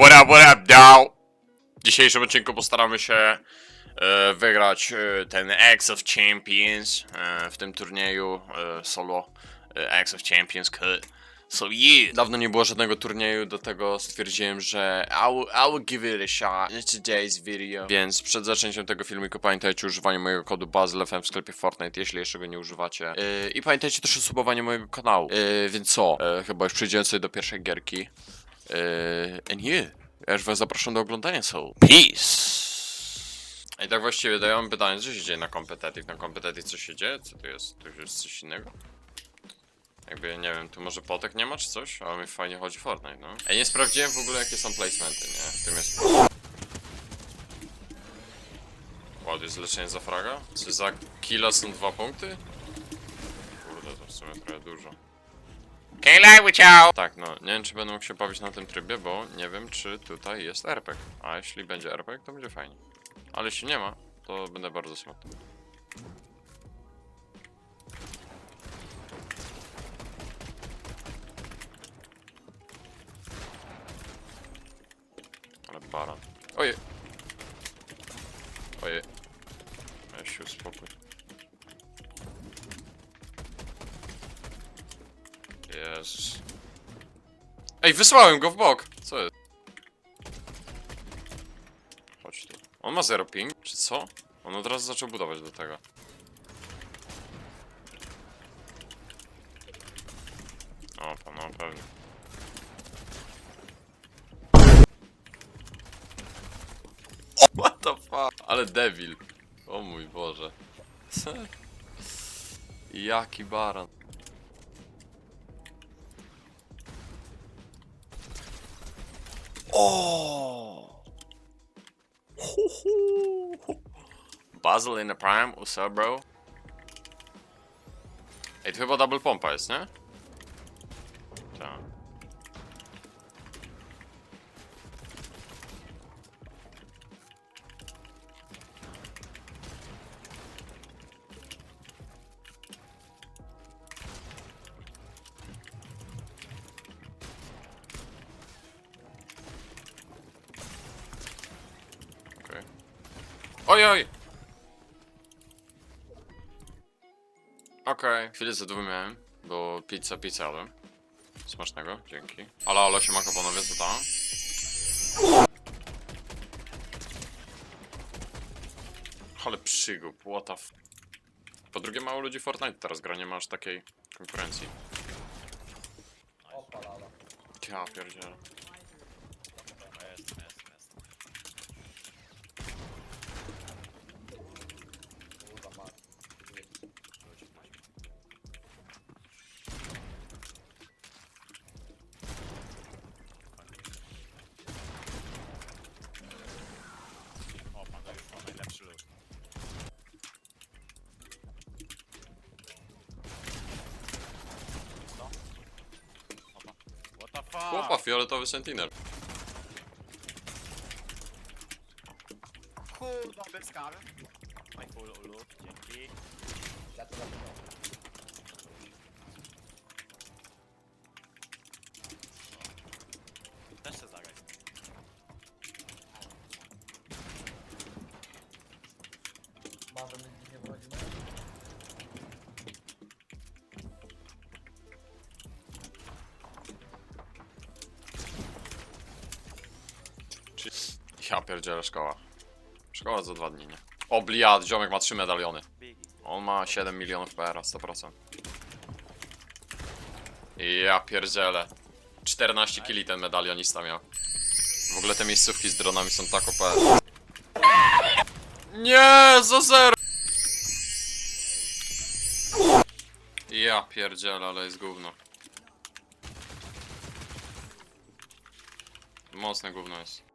what up, what up, now? W dzisiejszym odcinku postaramy się e, wygrać e, ten X of Champions e, w tym turnieju e, solo e, X of Champions Cut. So yeah! Dawno nie było żadnego turnieju, do tego stwierdziłem, że I will, I give it a shot in today's video. Więc przed zaczęciem tego filmiku pamiętajcie o używaniu mojego kodu BAZLFM w sklepie Fortnite, jeśli jeszcze go nie używacie. E, I pamiętajcie też o subowaniu mojego kanału. E, więc co? E, chyba już przejdziemy sobie do pierwszej gierki. And yeah, ja już was zapraszam do oglądania, so peace! I tak właściwie daję wam pytanie, co się dzieje na competitive? Na competitive co się dzieje? Co tu jest? Tu już jest coś innego? Jakby, nie wiem, tu może potek nie ma czy coś? Ale mi fajnie chodzi Fortnite, no. Ej, nie sprawdziłem w ogóle jakie są placementy, nie? W tym jest... Wow, jest leczenie za fraga? Czy za killa są dwa punkty? Kurde, to w sumie trochę dużo. Kayla, ciao! Tak, no, nie wiem czy będę mógł się bawić na tym trybie, bo nie wiem czy tutaj jest RPG. A jeśli będzie RPG, to będzie fajnie. Ale jeśli nie ma, to będę bardzo smutny. Ale baran. Ej, wysłałem go w bok! Co jest? Chodź tu. On ma zero ping, czy co? On od razu zaczął budować do tego. O, no pewnie. What the fuck? Ale debil. O mój Boże. Jaki baran. O! Basil in the prime, what's up, bro? Ej, to double pompa jest, nie? Oj, oj! Okej, chwilę zadumiałem, bo pizza, pizza jadłem. Smacznego, dzięki. Ale, ale się maka panowie, co tam? Ale przygód, what the f... Po drugie, mało ludzi w Fortnite teraz gra, nie ma aż takiej konkurencji. Ja pierdzielę. O, pan to już ma najlepszy lód. Co? Opa. What the fuck? Chłopa, fioletowy sentinel. Kurwa, bez kar. My full lód, dzięki. Też Szkoła. Szkoła za dwa dni, nie? O, bliad, ziomek ma trzy medaliony. On ma 7 milionów PR, 100%. Ja pierdzielę. 14 kili ten medalionista miał. W ogóle te miejscówki z dronami są tak OP. Nie, za zero! Ja pierdzielę, ale jest gówno. Mocne gówno jest.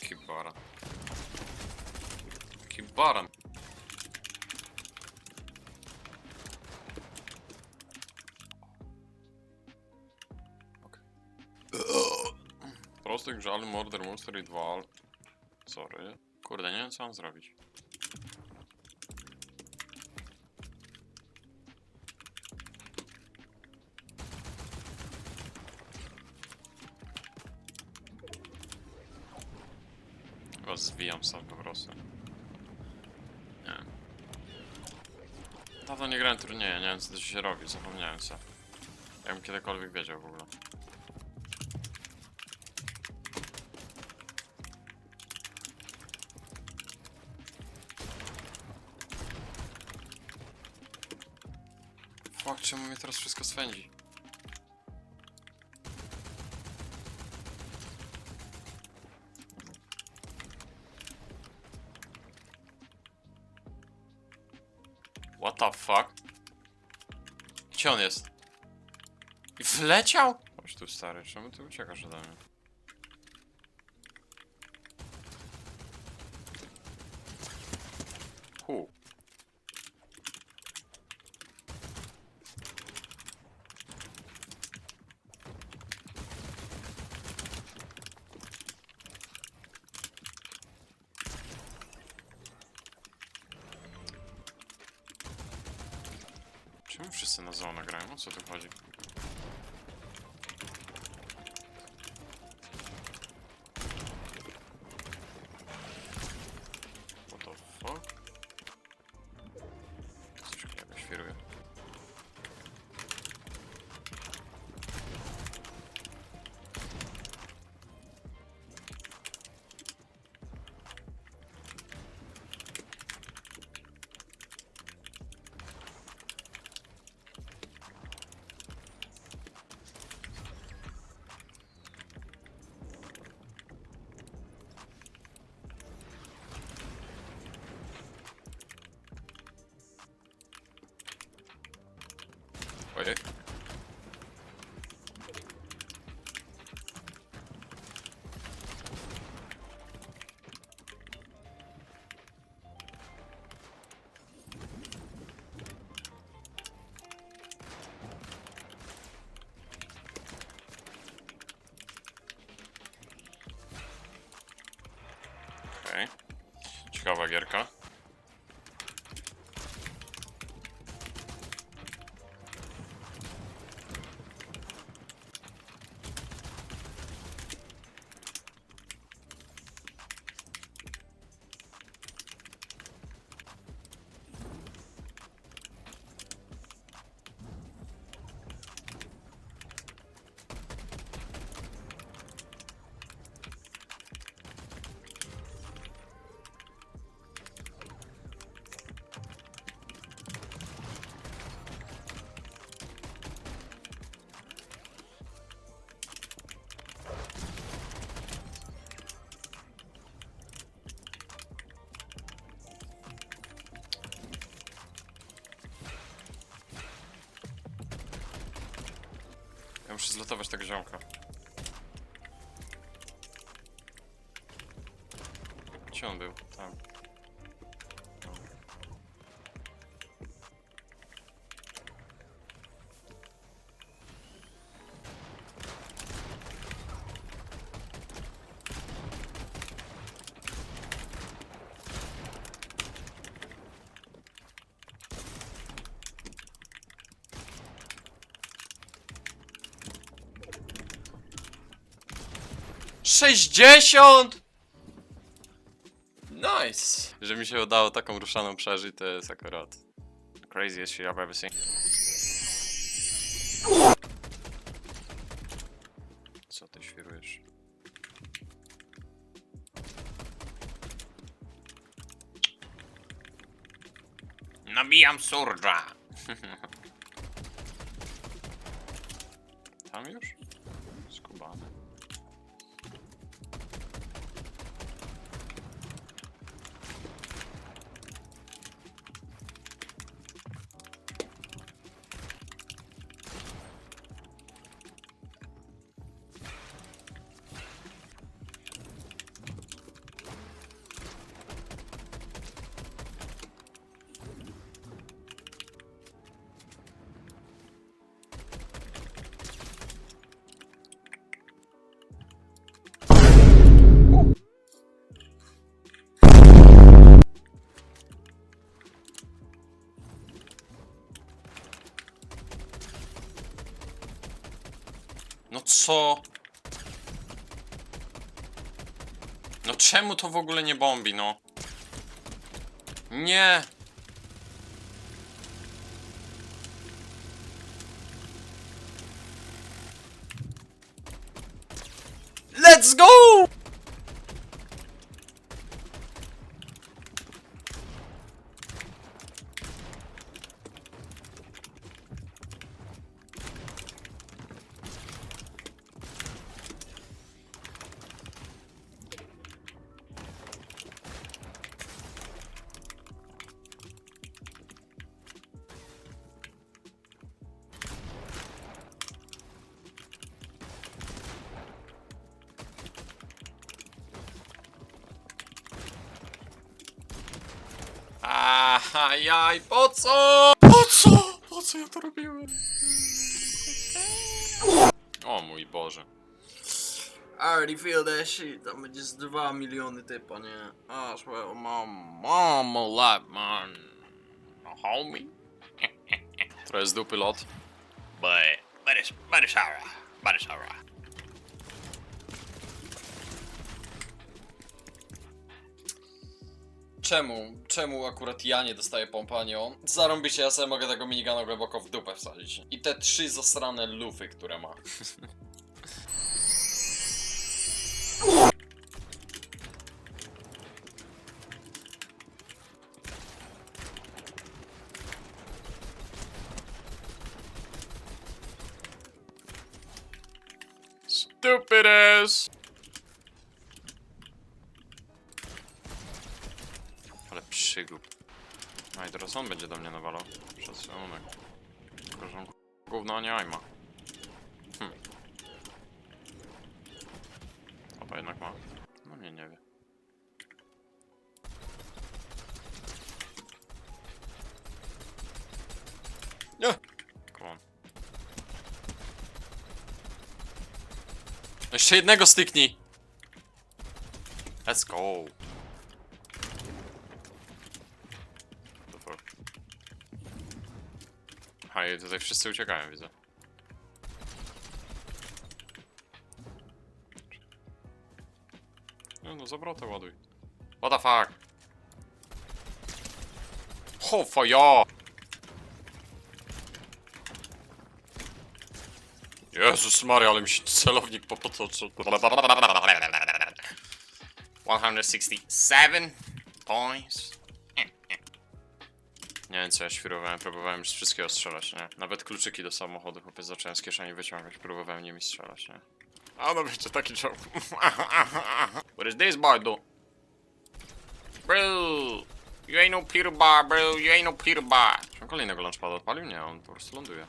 Кибара. Кибара. Grzal, morder, monster i dwal. Sorry. Kurde, nie wiem co mam zrobić. Chyba zwijam sam po prostu. Nie wiem. Dawno nie grałem turnieje, nie wiem co to się robi, zapomniałem co. Jakbym kiedykolwiek wiedział w ogóle. Teraz wszystko swędzi? What the fuck? Gdzie on jest? I wleciał? Chodź tu stary, czemu ty uciekasz ode mnie? Hu. Wszyscy na zonę grają? O co tu chodzi? Gierka. Muszę zlotować tego ziomka. Gdzie on był? Tam. Sześćdziesiąt! Nice! Że mi się udało taką ruszaną przeżyć, to jest akurat craziest shit I've ever seen. Co ty świrujesz? Nabijam surdża! No co? No czemu to w ogóle nie bombi, no? Nie! Let's go! Aha, jaj, po co? Po co? Po co ja to robiłem? O mój Boże. I already feel that shit. Tam będzie z 2 miliony typa, nie? Aż well, mom, mom, a lot, man. A homie. Trochę z dupy lot. But, but it's, but Czemu? Czemu akurat ja nie dostaję pompa, a on? Zarąbiście, ja sobie mogę tego minigana głęboko w dupę wsadzić. I te trzy zasrane lufy, które ma. Stupid ass! Ale przygub. No i teraz on będzie do mnie nawalał. Szacunek. Tylko, że on gówno nie ajma. Hm. Chyba jednak ma. No nie, nie wie. Nie! Come on. Jeszcze jednego styknij! Let's go! The fuck? I tutaj wszyscy uciekają, widzę. No, no zabrotę ładuj. What the fuck? Ho, ja! Jezus Maria, ale mi się celownik popotoczył. 167 points. Nie wiem co ja świrowałem, próbowałem z wszystkiego strzelać, nie? Nawet kluczyki do samochodu chłopie zacząłem z kieszeni wyciągać, próbowałem nimi strzelać, nie? A no wiecie, taki joke. What is this boy do? Bro, you ain't no Peter Bar, bro, you ain't no Peter Bar. Czy on kolejnego launchpada odpalił? Nie, on po prostu ląduje.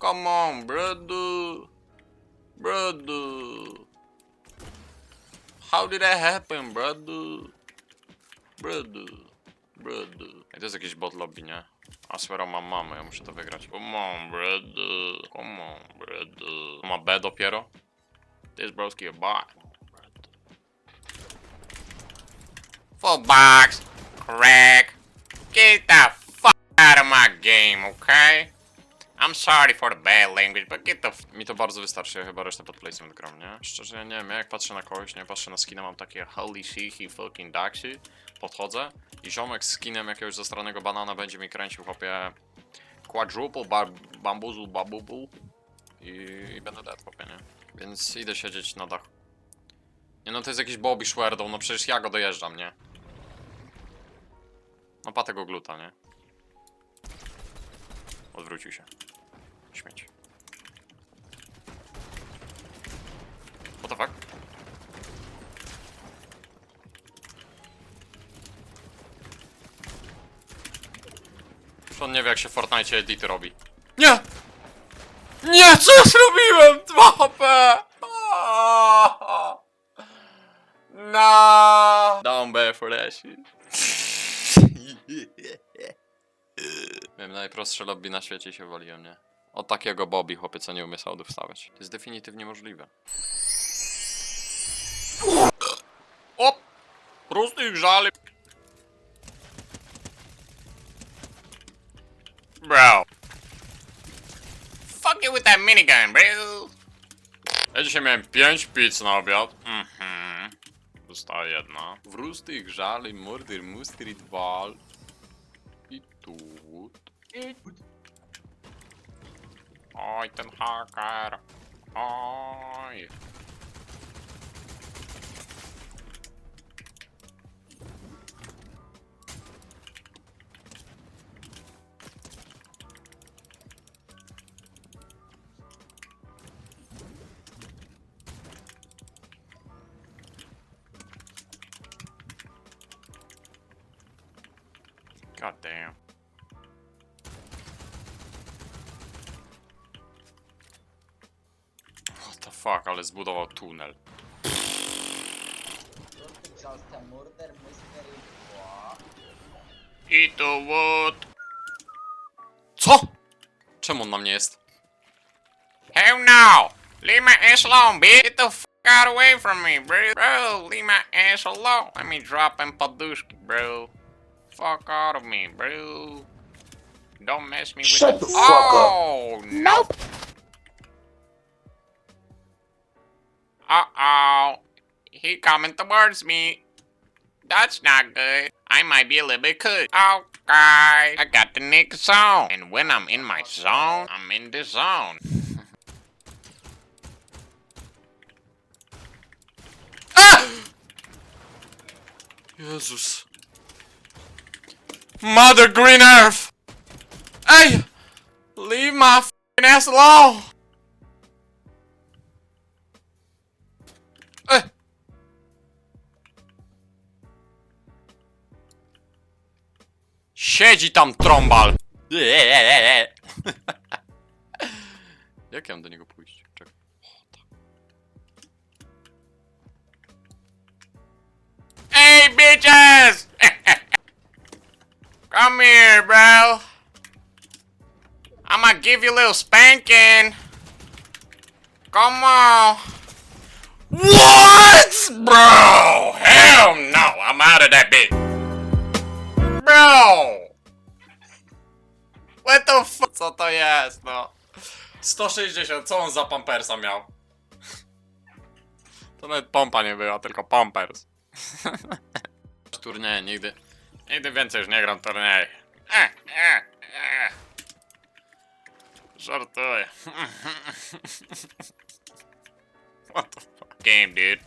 Come on, brother. Brother. How did that happen, brother? Brother. Ej, to jest jakiś bot lobby, nie? A swear, mam mamę, ja muszę to wygrać. Come on, brother. Come on, brother. Ma B dopiero? This broski a bot. Full box. Crack. Get the fuck out of my game, okay? I'm sorry for the bad language, but get the f- Mi to bardzo wystarczy, ja chyba resztę pod placement gram, nie? Szczerze, nie wiem, ja jak patrzę na kogoś, nie patrzę na skina, mam takie holy shit, he fucking daxy, podchodzę i ziomek z skinem jakiegoś zastranego banana będzie mi kręcił, chłopie, quadruple, bar, bambuzu, babubu i, i będę dead, chłopie, nie? Więc idę siedzieć na dachu. Nie no, to jest jakiś Bobby Schwerdą, no przecież ja go dojeżdżam, nie? No pa tego gluta, nie? Odwrócił się. Śmieć. What the fuck? On nie wie jak się w Fortnite edity robi? Nie! Nie, co ja zrobiłem? 2 HP! No! Down that shit. Miałem najprostsze lobby na świecie się waliłem, nie? O takiego Bobby, chłopie, co nie umie saudów wstawiać. To jest definitywnie możliwe. O! Prosty grzali. Bro. Fuck you with that minigun, bro. Ja dzisiaj miałem 5 pizz na obiad. Mhm. Została jedna. Wrusty, grzali, murder, mustard, wal. I tu. Oj, ten haker. Oj. God damn. What the fuck, ale zbudował tunel. Just a murder mystery. I to what? Co? Czemu on na mnie jest? Hell no! Leave my ass alone, bitch! Get the fuck out away from me, bro! Bro, leave my ass alone! Let me drop in paduszki, bro. Fuck out of me, bro. Don't mess me with Shut the- the fuck up. Oh, nope! Uh-oh. He coming towards me. That's not good. I might be a little bit cooked. Okay. I got the Nick zone. And when I'm in my zone, I'm in the zone. ah! Jezus. Mother Green Earth! Hey! Leave my f***ing ass alone! Ej! Siedzi tam trąbal! Jak ja mam do niego pójść? Czekaj. Hey bitches! Here, bro. I'ma give you a little spanking. Come on. What? Bro! Hell no! I'm out of that bitch. Bro! What the fuck? Co to jest, no? 160, co on za pampersa miał? To nawet pompa nie była, tylko pampers. Turnieje, nigdy. Nigdy więcej już nie gram turnieje. E, eh, e, eh, e. Eh. Żartuję. What the fuck? Game, dude.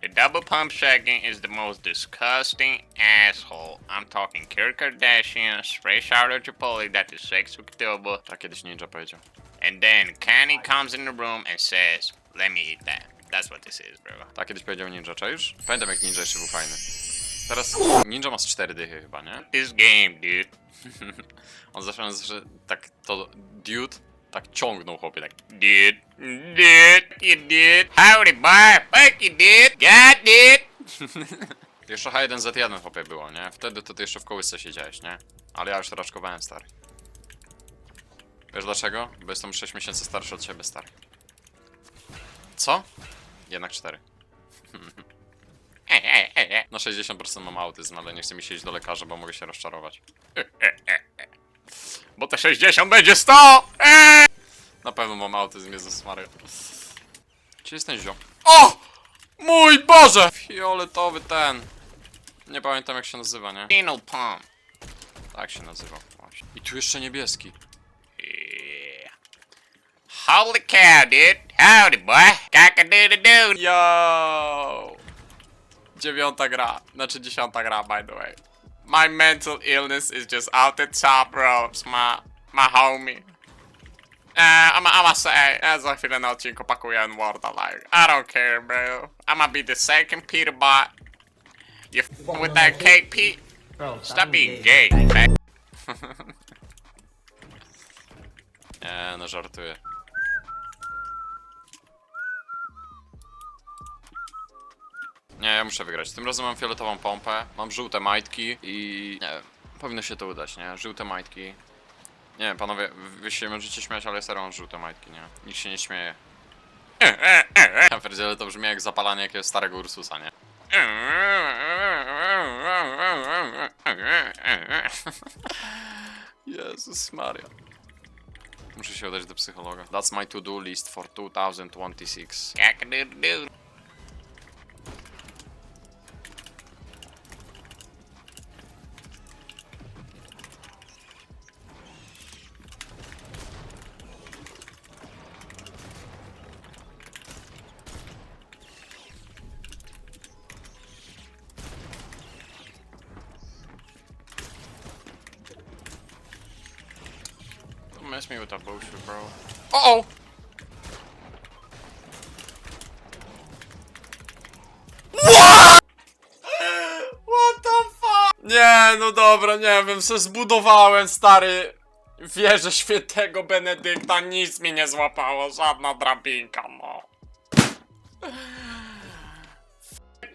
The double pump shaking is the most disgusting asshole. I'm talking Kim Kardashian, fresh out of Chipotle that is sex with double. Tak kiedyś Ninja powiedział. And then Kanye comes in the room and says, let me eat that. That's what this is, bro. Tak kiedyś powiedział Ninja, czaisz? Pamiętam jak Ninja jeszcze był fajny. Teraz Ninja ma z 4 dychy chyba, nie? This game, dude. On zawsze, zawsze tak to dude tak ciągnął chłopie, tak dude, dude, you dude, howdy boy, fuck you dude, god dude. jeszcze H1Z1 chłopie było, nie? Wtedy to ty jeszcze w kołysce siedziałeś, nie? Ale ja już to raczkowałem, stary. Wiesz dlaczego? Bo jestem 6 miesięcy starszy od ciebie, stary. Co? Jednak 4. Na 60% mam autyzm, ale nie chcę mi się iść do lekarza, bo mogę się rozczarować. Bo te 60 będzie 100! Eee! Na pewno mam autyzm, Jezus Maria. Gdzie jest ten ziom? O! Mój Boże! Fioletowy ten. Nie pamiętam jak się nazywa, nie? Penal Palm. Tak się nazywa. Właśnie. I tu jeszcze niebieski. Yeah. Holy cow, dude. Howdy, boy. Cock-a-doodle-doo. Yo! Dziewiąta gra. Znaczy dziesiąta gra, by the way. My mental illness is just out the top ropes, my, my homie. Uh, I'm, I'm gonna say, e, za chwilę na odcinku pakuję N-worda, like, I don't care, bro. I'ma be the second Peter bot. You with that cake, Pete? Bro, Stop being gay, man. Nie, no żartuję. Nie, ja muszę wygrać. Tym razem mam fioletową pompę, mam żółte majtki i... Nie wiem, powinno się to udać, nie? Żółte majtki. Nie panowie, wy się możecie śmiać, ale serio mam żółte majtki, nie? Nikt się nie śmieje. Ja pierdzielę, to brzmi jak zapalanie jakiegoś starego Ursusa, nie? Jezus Maria. Muszę się udać do psychologa. That's my to-do list for 2026. Mess me with that bullshit, bro. Uh oh! Nie, no dobra, nie wiem, se zbudowałem, stary, wieżę świętego Benedykta, nic mi nie złapało, żadna drabinka, no.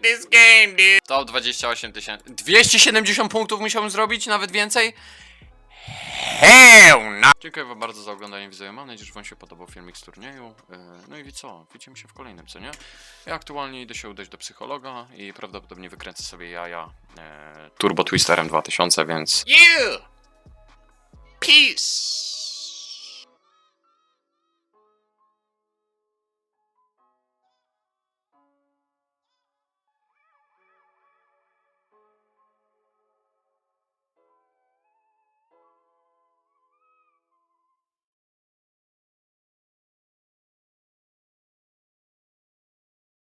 This game, dude. Top 28 tysięcy. 270 punktów musiałem zrobić, nawet więcej? Hell no! Dziękuję wam bardzo za oglądanie widzowie. Mam nadzieję, że wam się podobał filmik z turnieju. Yy, No i co? Widzimy się w kolejnym, co nie? Ja aktualnie idę się udać do psychologa i prawdopodobnie wykręcę sobie jaja e, Turbo Twisterem 2000, więc... You! Peace!